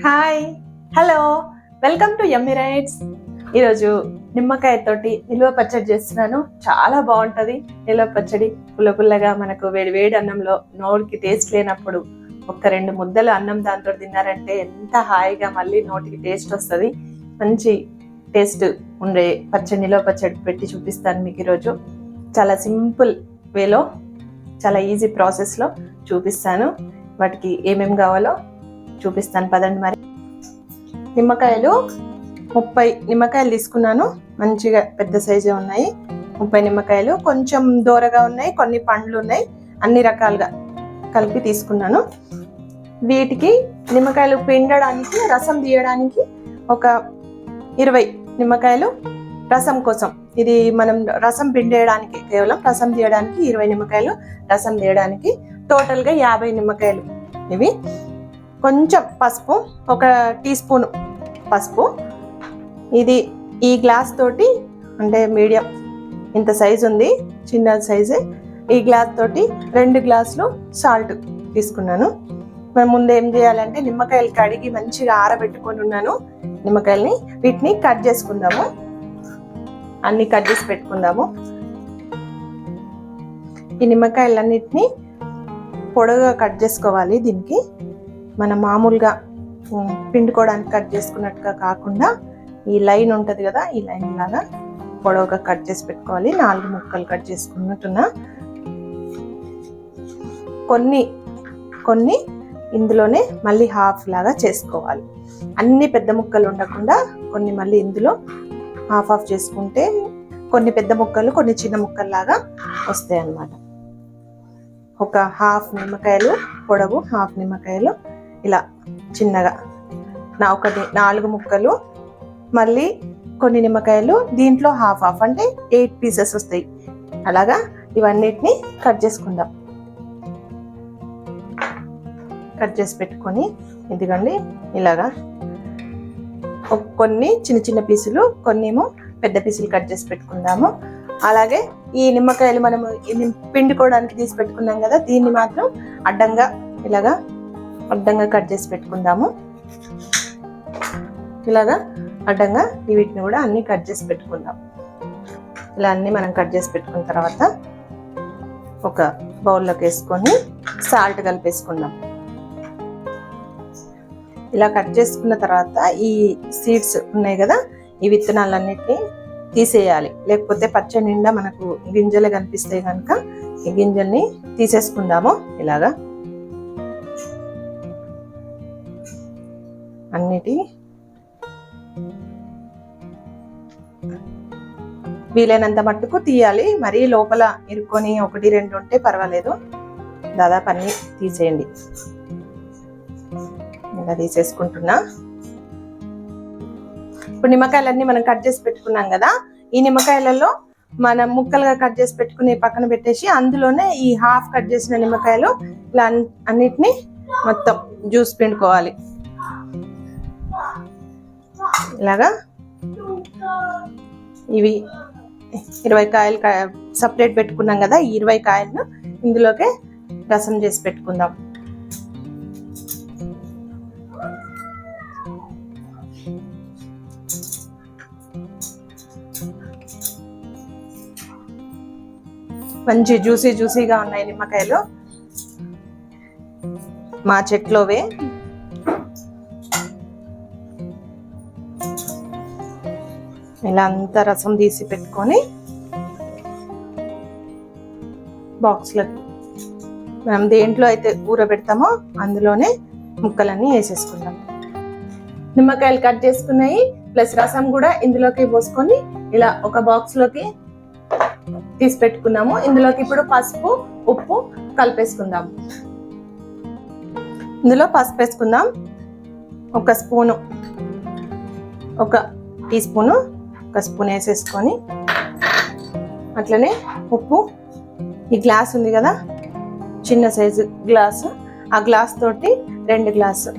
Hi hello welcome to yummy rights ఈరోజు నిమ్మకాయ తోటి నిల్వ పచ్చడి చేస్తున్నాను. చాలా బాగుంటది. నిల్వ పచ్చడి పుల్ల పుల్లగా మనకు వేడి వేడి అన్నంలో నోటికి టేస్ట్ లేనప్పుడు ఒక్క రెండు ముద్దలు అన్నం దాంతో తిన్నారంటే ఎంత హాయిగా మళ్ళీ నోటికి టేస్ట్ వస్తుంది. మంచి టేస్ట్ ఉండే పచ్చడి నిల్వ పచ్చడి పెట్టి చూపిస్తాను మీకు ఈరోజు. చాలా సింపుల్ వేలో చాలా ఈజీ ప్రాసెస్లో చూపిస్తాను. వాటికి ఏమేమి కావాలో చూపిస్తాను. పదండి మరి. నిమ్మకాయలు ముప్పై నిమ్మకాయలు తీసుకున్నాను. మంచిగా పెద్ద సైజే ఉన్నాయి. ముప్పై నిమ్మకాయలు కొంచెం దూరగా ఉన్నాయి కొన్ని పండ్లు ఉన్నాయి. అన్ని రకాలుగా కలిపి తీసుకున్నాను. వీటికి నిమ్మకాయలు పిండడానికి రసం తీయడానికి ఒక ఇరవై నిమ్మకాయలు రసం కోసం. ఇది మనం రసం పిండేయడానికి కేవలం రసం తీయడానికి ఇరవై నిమ్మకాయలు రసం తీయడానికి టోటల్గా యాభై నిమ్మకాయలు ఇవి. కొంచెం పసుపు ఒక టీ స్పూన్ పసుపు. ఇది ఈ గ్లాస్ తోటి అంటే మీడియం ఇంత సైజు ఉంది చిన్న సైజే. ఈ గ్లాస్ తోటి రెండు గ్లాసులు సాల్ట్ తీసుకున్నాను. మనం ముందు ఏం చేయాలంటే నిమ్మకాయలు కడిగి మంచిగా ఆరబెట్టుకొని ఉన్నాను. నిమ్మకాయల్ని వీటిని కట్ చేసుకుందాము. అన్ని కట్ చేసి పెట్టుకుందాము. ఈ నిమ్మకాయలన్నిటిని పొడవుగా కట్ చేసుకోవాలి దీనికి. మనం మామూలుగా పిండుకోవడానికి కట్ చేసుకున్నట్టుగా కాకుండా ఈ లైన్ ఉంటుంది కదా ఈ లైన్ లాగా పొడవుగా కట్ చేసి పెట్టుకోవాలి. నాలుగు ముక్కలు కట్ చేసుకున్నట్టున్నా కొన్ని కొన్ని ఇందులోనే మళ్ళీ హాఫ్ లాగా చేసుకోవాలి. అన్ని పెద్ద ముక్కలు ఉండకుండా కొన్ని మళ్ళీ ఇందులో హాఫ్ ఆఫ్ చేసుకుంటే కొన్ని పెద్ద ముక్కలు కొన్ని చిన్న ముక్కల్లాగా వస్తాయి అన్నమాట ఒక హాఫ్ నిమ్మకాయలు పొడవు హాఫ్ నిమ్మకాయలు ఇలా చిన్నగా. నా ఒకటి నాలుగు ముక్కలు మళ్ళీ కొన్ని నిమ్మకాయలు దీంట్లో హాఫ్ హాఫ్ అంటే ఎయిట్ పీసెస్ వస్తాయి. అలాగా ఇవన్నిటిని కట్ చేసుకుందాం. కట్ చేసి పెట్టుకొని ఎందుకండి ఇలాగా కొన్ని చిన్న చిన్న పీసులు కొన్ని ఏమో పెద్ద పీసులు కట్ చేసి పెట్టుకుందాము. అలాగే ఈ నిమ్మకాయలు మనము పిండుకోవడానికి తీసి పెట్టుకున్నాం కదా దీన్ని మాత్రం అడ్డంగా ఇలాగా అడ్డంగా కట్ చేసి పెట్టుకుందాము. ఇలాగా అడ్డంగా వీటిని కూడా అన్ని కట్ చేసి పెట్టుకుందాం. ఇలా అన్ని మనం కట్ చేసి పెట్టుకున్న తర్వాత ఒక బౌల్లోకి వేసుకొని సాల్ట్ కలిపేసుకుందాం. ఇలా కట్ చేసుకున్న తర్వాత ఈ సీడ్స్ ఉన్నాయి కదా ఈ విత్తనాలన్నిటిని తీసేయాలి. లేకపోతే పచ్చ నిండా మనకు గింజలు కనిపిస్తాయి కనుక ఈ గింజల్ని తీసేసుకుందాము. ఇలాగా అన్నిటి వీలైనంత మట్టుకు తీయాలి. మరీ లోపల ఇరుక్కొని ఒకటి రెండు ఉంటే పర్వాలేదు. దాదాపు అన్ని తీసేయండి. ఇలా తీసేసుకుంటున్నా. ఇప్పుడు నిమ్మకాయలన్నీ మనం కట్ చేసి పెట్టుకున్నాం కదా ఈ నిమ్మకాయలలో మనం ముక్కలుగా కట్ చేసి పెట్టుకుని పక్కన పెట్టేసి అందులోనే ఈ హాఫ్ కట్ చేసిన నిమ్మకాయలు ఇలా అన్నిటినీ అన్నిటిని మొత్తం జ్యూస్ పిండుకోవాలి. ఇలాగా ఇవి ఇరవై కాయలు సపరేట్ పెట్టుకున్నాం కదా ఈ ఇరవై కాయలను ఇందులోకే రసం చేసి పెట్టుకుందాం. మంచి జ్యూసీ జ్యూసీగా ఉన్నాయి నిమ్మకాయలు. మా చెట్లోవే ఇలా అంతా రసం తీసి పెట్టుకొని బాక్స్లోకి మనం దేంట్లో అయితే ఊర పెడతామో అందులోనే ముక్కలన్నీ వేసేసుకుందాం. నిమ్మకాయలు కట్ చేసుకున్నాయి ప్లస్ రసం కూడా ఇందులోకి పోసుకొని ఇలా ఒక బాక్స్లోకి తీసి పెట్టుకున్నాము. ఇందులోకి ఇప్పుడు పసుపు ఉప్పు కలిపేసుకుందాం. ఇందులో పసుపు వేసుకుందాం. ఒక స్పూను ఒక టీ స్పూను ఒక స్పూన్ వేసేసుకొని అట్లనే ఉప్పు. ఈ గ్లాస్ ఉంది కదా చిన్న సైజు గ్లాసు. ఆ గ్లాస్ తోటి రెండు గ్లాసు.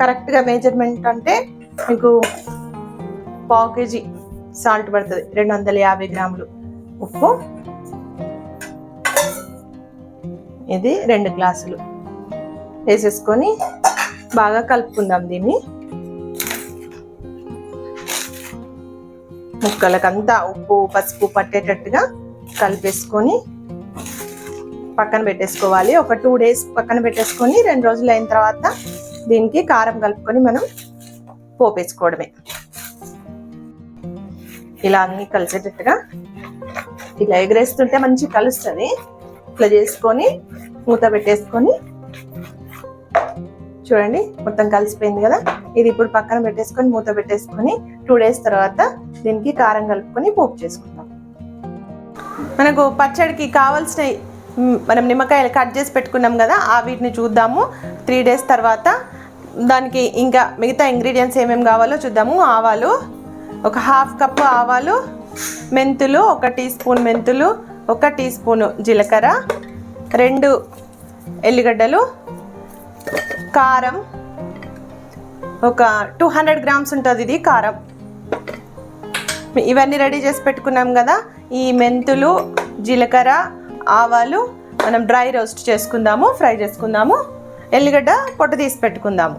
కరెక్ట్గా మెజర్మెంట్ అంటే మీకు పావు కేజీ సాల్ట్ పడుతుంది రెండు వందల యాభై గ్రాములు ఉప్పు. ఇది రెండు గ్లాసులు. వేసేసుకొని బాగా కలుపుకుందాం దీన్ని. ముక్కలకంతా ఉప్పు పసుపు పట్టేటట్టుగా కలిపేసుకొని పక్కన పెట్టేసుకోవాలి. ఒక టూ డేస్ పక్కన పెట్టేసుకొని రెండు రోజులు అయిన తర్వాత దీనికి కారం కలుపుకొని మనం పోపేసుకోవడమే. ఇలా అన్ని కలిసేటట్టుగా ఇలా ఎగరేస్తుంటే మంచి కలుస్తుంది. ఇట్లా చేసుకొని మూత పెట్టేసుకొని చూడండి మొత్తం కలిసిపోయింది కదా? ఇది ఇప్పుడు పక్కన పెట్టేసుకొని మూత పెట్టేసుకొని టూ డేస్ తర్వాత దీనికి కారం కలుపుకొని పోపు చేసుకుందాం. మనకు పచ్చడికి కావాల్సిన మనం నిమ్మకాయలు కట్ చేసి పెట్టుకున్నాం కదా ఆ వీటిని చూద్దాము. త్రీ డేస్ తర్వాత దానికి ఇంకా మిగతా ఇంగ్రీడియంట్స్ ఏమేమి కావాలో చూద్దాము. ఆవాలు ఒక హాఫ్ కప్పు ఆవాలు మెంతులు ఒక టీ స్పూన్ మెంతులు ఒక టీ స్పూను జీలకర్ర రెండు ఎల్లిగడ్డలు కారం. ఒక టూ హండ్రెడ్ గ్రామ్స్ ఉంటుంది ఇది కారం. ఇవన్నీ రెడీ చేసి పెట్టుకున్నాం కదా. ఈ మెంతులు జీలకర్ర ఆవాలు మనం డ్రై రోస్ట్ చేసుకుందాము ఫ్రై చేసుకుందాము. ఎల్లిగడ్డ పొట్టు తీసి పెట్టుకుందాము.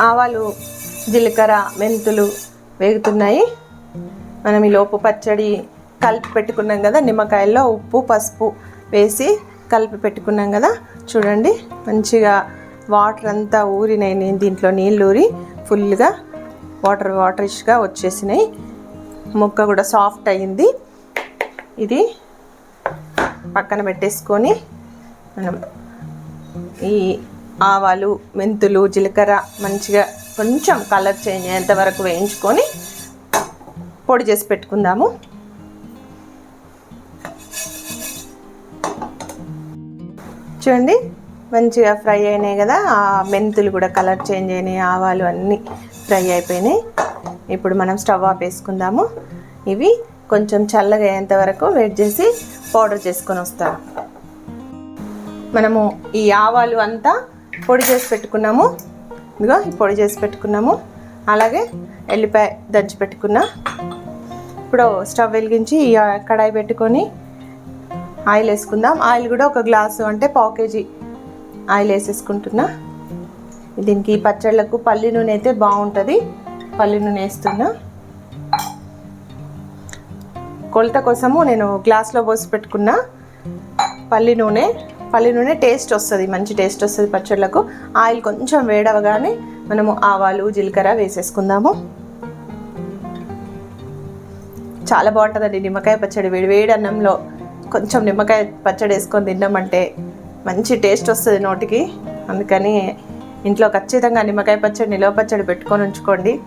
ఆవాలు జీలకర్ర మెంతులు వేగుతున్నాయి. మనం ఈ లోపు పచ్చడి కలిపి పెట్టుకున్నాం కదా నిమ్మకాయల్లో ఉప్పు పసుపు వేసి కలిపి పెట్టుకున్నాం కదా. చూడండి మంచిగా వాటర్ అంతా ఊరినాయి. నేను దీంట్లో నీళ్ళు ఊరి ఫుల్గా వాటర్ వాటరిష్గా వచ్చేసినాయి. ముక్క కూడా సాఫ్ట్ అయ్యింది ఇది పక్కన పెట్టేసుకొని మనం ఈ ఆవాలు మెంతులు జీలకర్ర మంచిగా కొంచెం కలర్ చేంజ్ అయ్యేంత వరకు వేయించుకొని పొడి చేసి పెట్టుకుందాము. చూడండి మంచిగా ఫ్రై అయినాయి కదా ఆ మెంతులు కూడా కలర్ చేంజ్ అయినాయి ఆవాలు అన్నీ ఫ్రై అయిపోయినాయి. ఇప్పుడు మనం స్టవ్ ఆఫ్ వేసుకుందాము ఇవి కొంచెం చల్లగా అయ్యేంత వరకు వెయిట్ చేసి పౌడర్ చేసుకొని వస్తాము మనము ఈ ఆవాలు అంతా పొడి చేసి పెట్టుకున్నాము. ఇదిగో పొడి చేసి పెట్టుకున్నాము. అలాగే ఎల్లిపాయ దంచి పెట్టుకున్నా. ఇప్పుడు స్టవ్ వెలిగించి కడాయి పెట్టుకొని ఆయిల్ వేసుకుందాం. ఆయిల్ కూడా ఒక గ్లాసు అంటే పావు కేజీ ఆయిల్ వేసేసుకుంటున్నా. దీనికి పచ్చళ్ళకు పల్లి నూనె అయితే బాగుంటుంది. పల్లి నూనె వేస్తున్నా. కొలత కోసము నేను గ్లాస్లో పోసి పెట్టుకున్నా పల్లి నూనె. పల్లి నూనె టేస్ట్ వస్తుంది మంచి టేస్ట్ వస్తుంది పచ్చళ్ళకు. ఆయిల్ కొంచెం వేడవగానే మనము ఆవాలు జీలకర్ర వేసేసుకుందాము. చాలా బాగుంటుందండి నిమ్మకాయ పచ్చడి వేడి వేడి అన్నంలో. కొంచెం నిమ్మకాయ పచ్చడి వేసుకొని తిన్నామంటే మంచి టేస్ట్ వస్తుంది నోటికి. అందుకని ఇంట్లో ఖచ్చితంగా నిమ్మకాయ పచ్చడి నిలవ పచ్చడి పెట్టుకొని ఉంచుకోండి.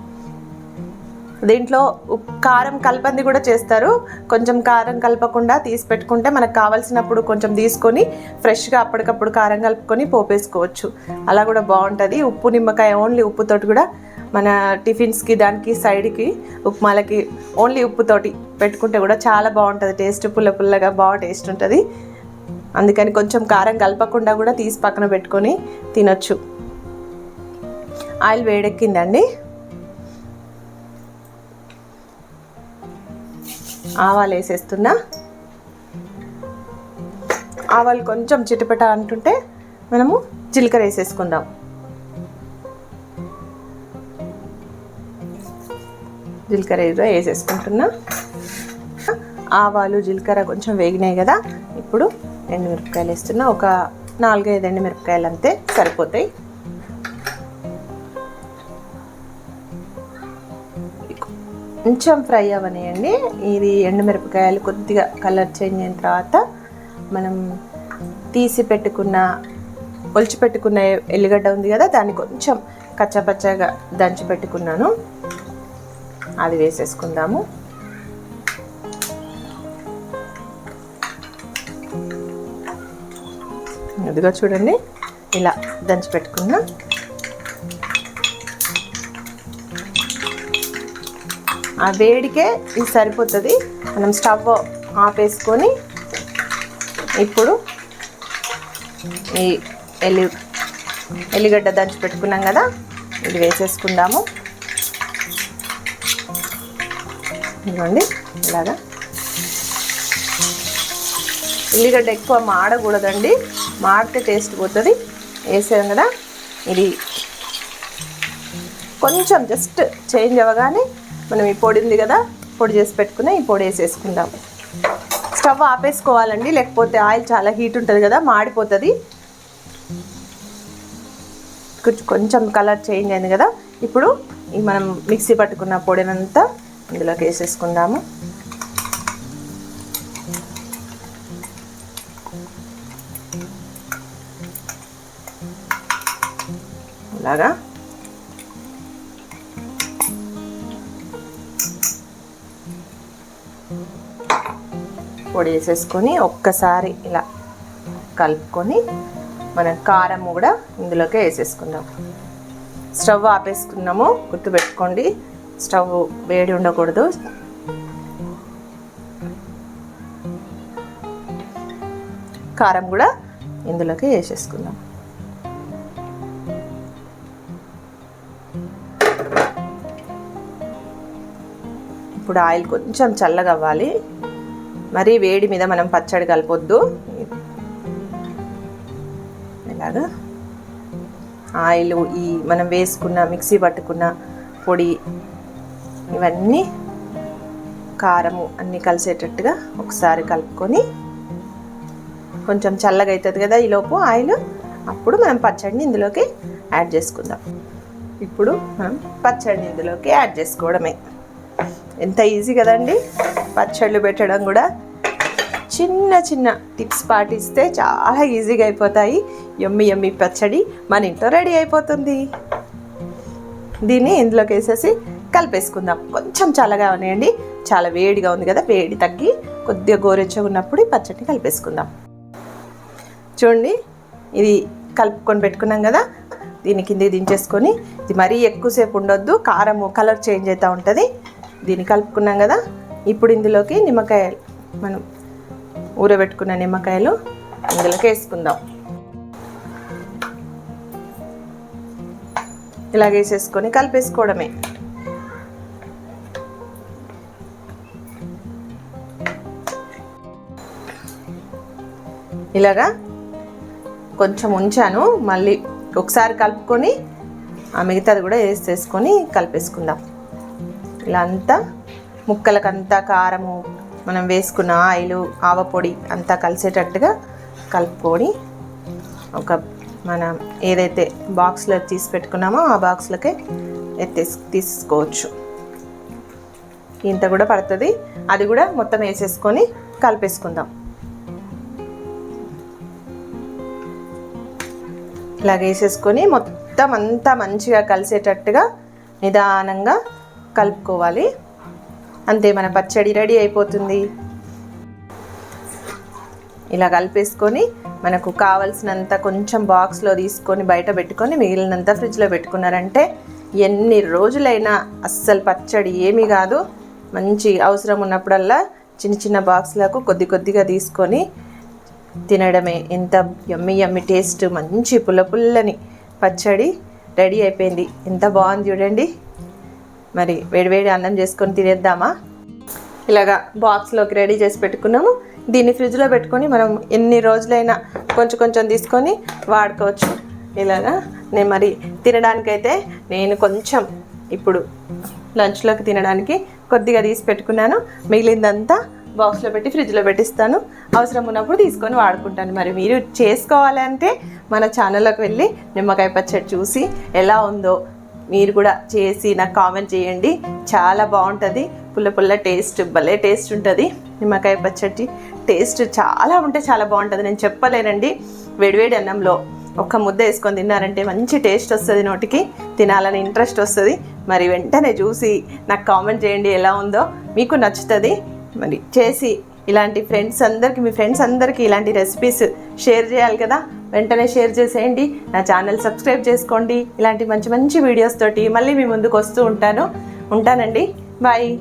దీంట్లో ఉప్- కారం కలపంది కూడా చేస్తారు. కొంచెం కారం కలపకుండా తీసి పెట్టుకుంటే మనకు కావాల్సినప్పుడు కొంచెం తీసుకొని ఫ్రెష్గా అప్పటికప్పుడు కారం కలుపుకొని పోపేసుకోవచ్చు. అలా కూడా బాగుంటుంది. ఉప్పు నిమ్మకాయ ఓన్లీ ఉప్పుతోటి కూడా మన టిఫిన్స్కి దానికి సైడ్కి ఉప్మాలకి ఓన్లీ ఉప్పుతోటి పెట్టుకుంటే కూడా చాలా బాగుంటుంది. టేస్ట్ పుల్ల పుల్లగా బాగా టేస్ట్ ఉంటుంది. అందుకని కొంచెం కారం కలపకుండా కూడా తీసి పక్కన పెట్టుకొని తినొచ్చు. ఆయిల్ వేడెక్కిందండి. ఆవాలు వేసేస్తున్నా. ఆవాలు కొంచెం చిటపట అంటుంటే మనము జీలకర్ర వేసేసుకుందాం. జీలకర్ర ఏదో వేసేసుకుంటున్నా. ఆవాలు జీలకర్ర కొంచెం వేగినాయి కదా ఇప్పుడు ఎండుమిరపకాయలు వేస్తున్నా. ఒక నాలుగైదు ఎండు మిరపకాయలు అంతే సరిపోతాయి. కొంచెం ఫ్రై అవనియండి. ఇది ఎండుమిరపకాయలు కొద్దిగా కలర్ చేంజ్ అయిన తర్వాత మనం తీసి పెట్టుకున్న ఒలిచి పెట్టుకున్న ఎల్లిగడ్డ ఉంది కదా దాన్ని కొంచెం కచ్చపచ్చగా దంచి పెట్టుకున్నాను. అది వేసేసుకుందాము. ఇదిగా చూడండి ఇలా దంచి పెట్టుకున్నా. ఆ వేడికే ఇది సరిపోతుంది. మనం స్టవ్ ఆపేసుకొని ఇప్పుడు ఈ ఎల్లి ఎల్లిగడ్డ దంచి పెట్టుకున్నాం కదా ఇది వేసేసుకుందాము. ఇదిగోండి ఇలాగా. ఉల్లిగడ్డ ఎక్కువ మాడకూడదండి. మాడితే టేస్ట్ పోతుంది. వేసాం కదా ఇది. కొంచెం జస్ట్ చేంజ్ అవ్వగానే మనం ఈ పొడి ఉంది కదా పొడి చేసి పెట్టుకుని ఈ పొడి వేసేసుకుందాం. స్టవ్ ఆపేసుకోవాలండి లేకపోతే ఆయిల్ చాలా హీట్ ఉంటుంది కదా మాడిపోతుంది. కొంచెం కొంచెం కలర్ చేంజ్ అయింది కదా ఇప్పుడు ఈ మనం మిక్సీ పట్టుకున్న పొడినంతా ఇందులోకి వేసేసుకుందాము. ఇలాగా. పొడి వేసేసుకొని ఒక్కసారి ఇలా కలుపుకొని మనం కారం కూడా ఇందులోకి వేసేసుకుందాం. స్టవ్ ఆపేసుకున్నాము గుర్తుపెట్టుకోండి. స్టవ్ వేడి ఉండకూడదు. కారం కూడా ఇందులోకి వేసేసుకుందాం. ఇప్పుడు ఆయిల్ కొంచెం చల్లగా అవ్వాలి. మరీ వేడి మీద మనం పచ్చడి కలపొద్దు. ఇలాగా ఆయిల్ ఈ మనం వేసుకున్న మిక్సీ పట్టుకున్న పొడి ఇవన్నీ కారము అన్నీ కలిసేటట్టుగా ఒకసారి కలుపుకొని కొంచెం చల్లగా అవుతుంది కదా ఈలోపు ఆయిల్. అప్పుడు మనం పచ్చడిని ఇందులోకి యాడ్ చేసుకుందాం. ఇప్పుడు మనం పచ్చడిని ఇందులోకి యాడ్ చేసుకోవడమే. ఎంత ఈజీ కదండి? పచ్చళ్ళు పెట్టడం కూడా. చిన్న చిన్న టిప్స్ పాటిస్తే చాలా ఈజీగా అయిపోతాయి. ఎమ్మి ఎమ్మి పచ్చడి మన ఇంట్లో రెడీ అయిపోతుంది. దీన్ని ఇందులోకి వేసేసి కలిపేసుకుందాం కొంచెం చల్లగా ఉన్నాయండి. చాలా వేడిగా ఉంది కదా వేడి తగ్గి కొద్దిగా గోరెచ్చగా ఉన్నప్పుడు ఈ పచ్చడిని కలిపేసుకుందాం. చూడండి ఇది కలుపుకొని పెట్టుకున్నాం కదా దీని కింద దించేసుకొని ఇది మరీ ఎక్కువసేపు ఉండొద్దు కారము కలర్ చేంజ్ అవుతూ ఉంటుంది. దీన్ని కలుపుకున్నాం కదా ఇప్పుడు ఇందులోకి నిమ్మకాయలు మనం ఊరబెట్టుకున్న నిమ్మకాయలు ఇందులోకి వేసుకుందాం. ఇలా వేసేసుకొని కలిపేసుకోవడమే. ఇలాగా కొంచెం ఉంచాను. మళ్ళీ ఒకసారి కలుపుకొని ఆ మిగతాది కూడా వేసేసుకొని కలిపేసుకుందాం. ఇలా అంతా ముక్కలకంతా కారము మనం వేసుకున్న ఆయిల్ ఆవపొడి అంతా కలిసేటట్టుగా కలుపుకొని ఒక మనం ఏదైతే బాక్స్లో తీసి పెట్టుకున్నామో ఆ బాక్స్లకే ఎత్తేసి తీసుకోవచ్చు ఇంత కూడా పడుతుంది. అది కూడా మొత్తం వేసేసుకొని కలిపేసుకుందాం. ఇలా వేసేసుకొని మొత్తం అంతా మంచిగా కలిసేటట్టుగా నిదానంగా కలుపుకోవాలి. అంతే మన పచ్చడి రెడీ అయిపోతుంది. ఇలా కలిపేసుకొని మనకు కావలసినంత కొంచెం బాక్స్లో తీసుకొని బయట పెట్టుకొని మిగిలినంత ఫ్రిడ్జ్లో పెట్టుకున్నారంటే ఎన్ని రోజులైనా అస్సలు పచ్చడి ఏమీ కాదు. మంచి అవసరం ఉన్నప్పుడల్లా చిన్న చిన్న బాక్స్లకు కొద్ది కొద్దిగా తీసుకొని తినడమే. ఎంత యమ్మి యమ్మి టేస్ట్ మంచి పుల్ల పుల్లని పచ్చడి రెడీ అయిపోయింది. ఎంత బాగుంది చూడండి. మరి వేడివేడి అన్నం చేసుకొని తినేద్దామా? ఇలాగా బాక్స్లోకి రెడీ చేసి పెట్టుకున్నాము. దీన్ని ఫ్రిడ్జ్లో పెట్టుకొని మనం ఎన్ని రోజులైనా కొంచెం కొంచెం తీసుకొని వాడుకోవచ్చు. ఇలాగా నేను మరి తినడానికైతే నేను కొంచెం ఇప్పుడు లంచ్లోకి తినడానికి కొద్దిగా తీసి పెట్టుకున్నాను. మిగిలిందంతా బాక్స్లో పెట్టి ఫ్రిడ్జ్లో పెట్టిస్తాను. అవసరం ఉన్నప్పుడు తీసుకొని వాడుకుంటాను. మరి మీరు చేసుకోవాలంటే మన ఛానల్లోకి వెళ్ళి నిమ్మకాయ పచ్చడి చూసి ఎలా ఉందో మీరు కూడా చేసి నాకు కామెంట్ చేయండి. చాలా బాగుంటుంది. పుల్ల పుల్ల టేస్ట్ భలే టేస్ట్ ఉంటుంది. నిమ్మకాయ పచ్చడి టేస్ట్ చాలా ఉంటే చాలా బాగుంటుంది. నేను చెప్పలేనండి. వేడివేడి అన్నంలో ఒక్క ముద్ద వేసుకొని తిన్నారంటే మంచి టేస్ట్ వస్తుంది నోటికి. తినాలని ఇంట్రెస్ట్ వస్తుంది. మరి వెంటనే చూసి నాకు కామెంట్ చేయండి ఎలా ఉందో. మీకు నచ్చుతుంది. మరి చేసి ఇలాంటి ఫ్రెండ్స్ అందరికీ మీ ఫ్రెండ్స్ అందరికీ ఇలాంటి రెసిపీస్ షేర్ చేయాలి కదా. వెంటనే షేర్ చేసేయండి. నా ఛానల్ సబ్స్క్రైబ్ చేసుకోండి. ఇలాంటి మంచి మంచి వీడియోస్ తోటి మళ్ళీ మీ ముందుకు వస్తూ ఉంటాను. ఉంటానండి. బాయ్